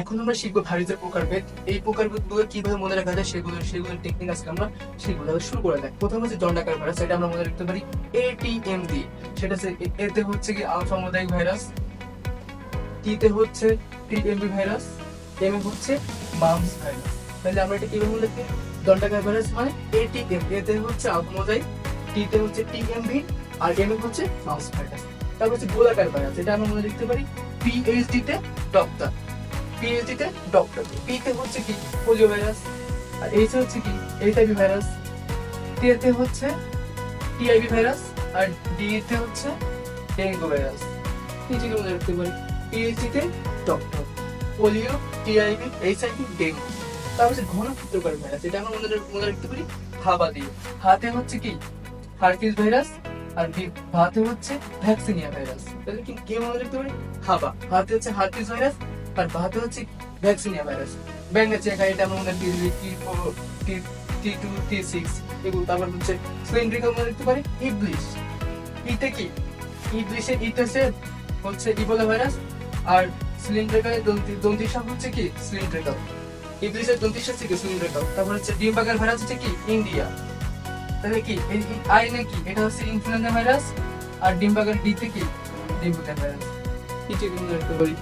এখন আমরা শিখব ভাইরাসের প্রকারভেদ। এই প্রকারভেদগুলো কীভাবে মনে রাখা যায়, সেগুলো সেগুলোর টেকনিক আজকে আমরা সেগুলো শুরু করে দেয় প্রথম হচ্ছে দণ্ডাকার ভাইরাস এটা আমরা মনে রাখতে পারি এটিএম দিয়ে সেটা হচ্ছে এতে হচ্ছে কি আলফা মোজাইক ভাইরাস, টিতে হচ্ছে টিএমবি ভাইরাস এম হচ্ছে মামস ভাইরাস। তাহলে আমরা এটা কীভাবে মনে রাখি? দণ্ডাকার ভাইরাস মানে এটিএম এতে হচ্ছে আলফা মোজাইক টিতে হচ্ছে টিএমবি আর এম হচ্ছে মামস ভাইরাস। তারপর হচ্ছে গোলাকার ভাইরাস, এটা আমরা মনে রাখতে পারি পিএইচডি তে ডক্টর। পিএইচডি তে ডক্টর পি তে হচ্ছে কি পোলিও ভাইরাস আর এইচ হচ্ছে কি এইচআইভি ভাইরাস টি হচ্ছে টিআইভি ভাইরাস আর ডি হচ্ছে ডেঙ্গু ভাইরাস তিনটিকে মনে রাখতে পারি পিএইচডি তে doctor polio TIV HIV dengue তারপর হচ্ছে ঘনক্ষেত্রকার ভাইরাস এটা আমরা মনে রাখতে পারি হাবা দিয়ে। হাতে হচ্ছে কি হার্পিস ভাইরাস, আর ভাতে হচ্ছে ভ্যাকসিনিয়া ভাইরাস। তাহলে কি কি মনে রাখতে পারি? হাবা। হাতে হচ্ছে হার্পিস ভাইরাস আর ভাতে হচ্ছে ভ্যাকসিনিয়া ভাইরাস ব্যাঙ্গা চেকা এটা আমরা পারি টি টি টি টু টি সিক্স এগুলো। তারপর হচ্ছে সিলিন্ড্রিকাল মনে রাখতে পারি ইবলিশ। ইতে কি? ইবলিশের ইতে হচ্ছে হচ্ছে ইবোলা ভাইরাস আর সিলিন্ড্রিকাল দন্তি সাপ হচ্ছে কি? সিলিন্ড্রিকাল ইবলিশের দন্তি সাপ হচ্ছে কি? সিলিন্ড্রিকাল তারপর হচ্ছে ডিমবাগার ভাইরাস হচ্ছে কি? ইন্ডিয়া। তাহলে কি? আই নাকি এটা হচ্ছে ইনফ্লুয়েঞ্জা ভাইরাস আর ডিমবাগার ডিতে কি? ডিমবাগার ভাইরাস কিছু মনে রাখতে পারি।